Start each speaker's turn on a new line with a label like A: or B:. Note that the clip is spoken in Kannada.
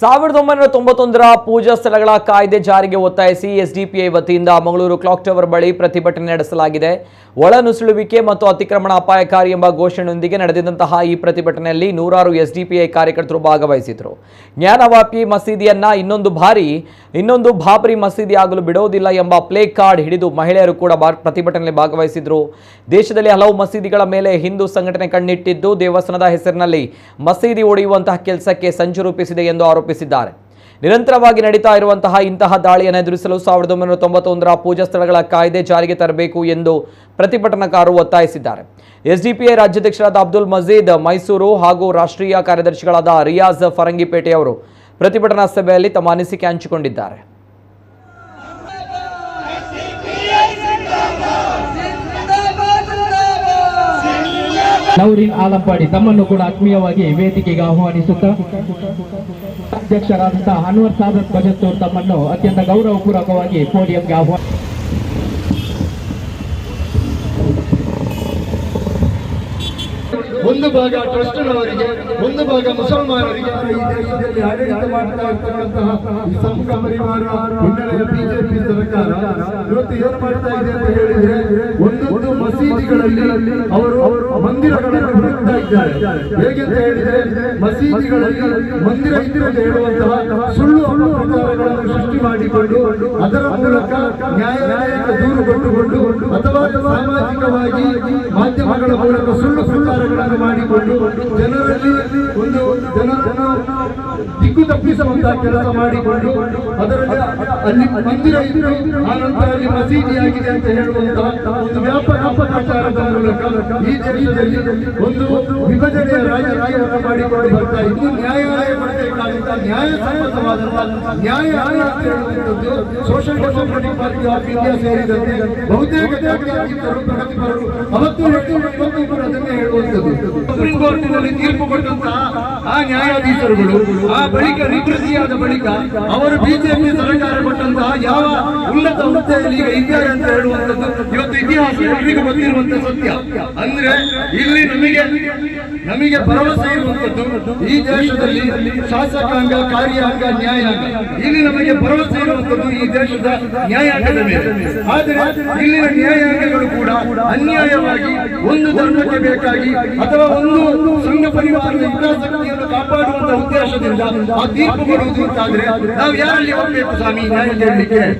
A: ಸಾವಿರದ ಒಂಬೈನೂರ ತೊಂಬತ್ತೊಂದರ ಪೂಜಾ ಸ್ಥಳಗಳ ಕಾಯ್ದೆ ಜಾರಿಗೆ ಒತ್ತಾಯಿಸಿ ಎಸ್ಡಿಪಿಐ ವತಿಯಿಂದ ಮಂಗಳೂರು ಕ್ಲಾಕ್ ಟವರ್ ಬಳಿ ಪ್ರತಿಭಟನೆ ನಡೆಸಲಾಗಿದೆ. ಒಳನುಸುಳುವಿಕೆ ಮತ್ತು ಅತಿಕ್ರಮಣ ಅಪಾಯಕಾರಿ ಎಂಬ ಘೋಷಣೆಯೊಂದಿಗೆ ನಡೆದಿದ್ದಂತಹ ಈ ಪ್ರತಿಭಟನೆಯಲ್ಲಿ ನೂರಾರು ಎಸ್ಡಿಪಿಐ ಕಾರ್ಯಕರ್ತರು ಭಾಗವಹಿಸಿದರು ಜ್ಞಾನವಾಪಿ ಮಸೀದಿಯನ್ನ ಇನ್ನೊಂದು ಬಾರಿ ಇನ್ನೊಂದು ಬಾಬರಿ ಮಸೀದಿ ಆಗಲು ಬಿಡೋದಿಲ್ಲ ಎಂಬ ಪ್ಲೇ ಕಾರ್ಡ್ ಹಿಡಿದು ಮಹಿಳೆಯರು ಕೂಡ ಪ್ರತಿಭಟನೆಯಲ್ಲಿ ಭಾಗವಹಿಸಿದರು. ದೇಶದಲ್ಲಿ ಹಲವು ಮಸೀದಿಗಳ ಮೇಲೆ ಹಿಂದೂ ಸಂಘಟನೆ ಕಣ್ಣಿಟ್ಟಿದ್ದು, ದೇವಸ್ಥಾನದ ಹೆಸರಿನಲ್ಲಿ ಮಸೀದಿ ಒಡೆಯುವಂತಹ ಕೆಲಸಕ್ಕೆ ಸಂಚು ರೂಪಿಸಿದೆ ಎಂದು ಆರೋಪಿಸಿದ್ದಾರೆ ನಿರಂತರವಾಗಿ ನಡೀತಾ ಇರುವಂತಹ ಇಂತಹ ದಾಳಿಯನ್ನು ಎದುರಿಸಲು ಸಾವಿರದ ಒಂಬೈನೂರ ತೊಂಬತ್ತೊಂದರ ಪೂಜಾ ಸ್ಥಳಗಳ ಕಾಯ್ದೆ ಜಾರಿಗೆ ತರಬೇಕು ಎಂದು ಪ್ರತಿಭಟನಾಕಾರರು ಒತ್ತಾಯಿಸಿದ್ದಾರೆ. ಎಸ್ಡಿಪಿಐ ರಾಜ್ಯಾಧ್ಯಕ್ಷರಾದ ಅಬ್ದುಲ್ ಮಜೀದ್, ಮೈಸೂರು ಹಾಗೂ ರಾಷ್ಟ್ರೀಯ ಕಾರ್ಯದರ್ಶಿಗಳಾದ ರಿಯಾಜ್ ಫರಂಗಿಪೇಟೆಯವರು ಪ್ರತಿಭಟನಾ ಸಭೆಯಲ್ಲಿ ತಮ್ಮ ಅನಿಸಿಕೆ ಹಂಚಿಕೊಂಡಿದ್ದಾರೆ.
B: ನೌರಿನ್ ಆಲಂಪಾಡಿ ತಮ್ಮನ್ನು ಕೂಡ ಆತ್ಮೀಯವಾಗಿ ವೇದಿಕೆಗೆ ಆಹ್ವಾನಿಸುತ್ತಾ ಅಧ್ಯಕ್ಷರಾದಂತಹ ಅನ್ವರ್ ಸಾದತ್ ಭಜತ್ತೂರ್ ತಮ್ಮನ್ನು ಅತ್ಯಂತ ಗೌರವಪೂರ್ವಕವಾಗಿ ಪೋಡಿಯಂಗೆ ಆಹ್ವಾನ
C: ಒಂದು ಭಾಗ ಟ್ರಸ್ಟ್ನವರಿಗೆ ಒಂದು ಭಾಗ ಮುಸಲ್ಮಾನರಿಗೆ. ಈ ದೇಶದಲ್ಲಿ ಆಡಳಿತ ಮಾಡ್ತಾ ಇರ್ತಕ್ಕಂತಹ ಈ ಸಂಘ ಪರಿವಾರ ಹಿನ್ನೆಲೆಯ ಬಿಜೆಪಿ ಸರ್ಕಾರ ಇವತ್ತು ಏನು ಮಾಡ್ತಾ ಇದೆ ಅಂತ ಹೇಳಿದ್ರೆ ಒಂದೊಂದು ಮಸೀದಿಗಳಲ್ಲಿ ಅವರು ಮಂದಿರಗಳನ್ನು ಹುಡುಕ್ತಾ ಇದ್ದಾರೆ ಹೇಗೆ ಅಂತ ಹೇಳಿದ್ರೆ ಮಸೀದಿಗಳಲ್ಲಿ ಮಂದಿರ ಇದೆ ಹೇಳುವಂತಹ ಸುಳ್ಳು ಪ್ರಕಾರಗಳನ್ನು ಸೃಷ್ಟಿ ಮಾಡಿಕೊಂಡು ಅದರ ಮೂಲಕ ನ್ಯಾಯಾಲಯಕ್ಕೆ ದೂರು ಕೊಟ್ಟುಕೊಂಡು ಅಥವಾ ಸಾಮಾಜಿಕವಾಗಿ ಮಾಧ್ಯಮಗಳ ಮೂಲಕ ಸುಳ್ಳು ಪ್ರಚಾರಗಳನ್ನು ಮಾಡಿಕೊಂಡು ಜನರಲ್ಲಿ ಒಂದು ಜನರನ್ನು ದಿಕ್ಕು ತಪ್ಪಿಸುವಂತಹ ಕೆಲಸ ಮಾಡಿಕೊಂಡು ಅದರಲ್ಲಿ ಅಲ್ಲಿ ಮಂದಿರ ಇದ್ರು ಆ ನಂತರ ಅಲ್ಲಿ ಮಸೀದಿ ಆಗಿದೆ ಅಂತ ಹೇಳುವಂತಹ ಒಂದು ವ್ಯಾಪಕ ಅಪಪ್ರಚಾರದ ಮೂಲಕ ಈ ದೇಶದಲ್ಲಿ ಒಂದು ವಿಭಜನೆಯ ರಾಜಕೀಯವನ್ನು ಮಾಡಿಕೊಂಡು ಬರ್ತಾ ಇದ್ದು ನ್ಯಾಯಾಲಯ ಮಾಡಬೇಕಾದಂತಹ ನ್ಯಾಯಸಮ್ಮತವಾದಂತಹ ನ್ಯಾಯ ಅಂತ ಹೇಳುವಂಥದ್ದು social democratic party of India ಸೇರಿದಂತೆ ಬಹುತೇಕ ಪ್ರಗತಿಪರರು ಅವತ್ತು ಹೇಳಿದ್ರು ಇವತ್ತು ಅದನ್ನೇ ಸುಪ್ರೀಂ ಕೋರ್ಟಿನಲ್ಲಿ ತೀರ್ಪು ಕೊಟ್ಟಂತಹ ಆ ನ್ಯಾಯಾಧೀಶರುಗಳು, ಆ ಬಳಿಕ ನಿವೃತ್ತಿಯಾದ ಬಳಿಕ ಅವರು ಬಿಜೆಪಿ ಸರ್ಕಾರ ಕೊಟ್ಟಂತಹ ಯಾವ ಉನ್ನತ ಹುದ್ದೆಯಲ್ಲಿ ಈಗ ಇದ್ದಾರೆ ಅಂತ ಹೇಳುವಂತದ್ದು ಇವತ್ತು ಇತಿಹಾಸ ಎಲ್ರಿಗೂ ಗೊತ್ತಿರುವಂತಹ ಸತ್ಯ. ಅಂದ್ರೆ ಇಲ್ಲಿ ನಮಗೆ ನಮಗೆ ಭರವಸೆ ಇರುವಂತದ್ದು ಈ ದೇಶದಲ್ಲಿ ಶಾಸಕಾಂಗ, ಕಾರ್ಯಾಂಗ, ನ್ಯಾಯಾಂಗ. ಇಲ್ಲಿ ನಮಗೆ ಭರವಸೆ ಇರುವಂತದ್ದು ಈ ದೇಶದ ನ್ಯಾಯಾಂಗದ ಮೇಲೆ. ಆದರೆ ಇಲ್ಲಿನ ನ್ಯಾಯಾಂಗಗಳು ಕೂಡ ಅನ್ಯಾಯವಾಗಿ ಒಂದು ಧರ್ಮಕ್ಕೆ ಬೇಕಾಗಿ ಅಥವಾ ಒಂದು ಸಂಘ ಪರಿವಾರದ ಹಿತಾಸಕ್ತಿಯನ್ನು ಕಾಪಾಡುವಂತಹ ಉದ್ದೇಶದಿಂದ ಆ ತೀರ್ಪು ಕೊಡುವುದು ಅಂತಾದ್ರೆ ನಾವು ಯಾರಲ್ಲಿ ಹೋಗ್ಬೇಕು ಸ್ವಾಮಿ ನ್ಯಾಯ ಕೇಳಲಿಕ್ಕೆ?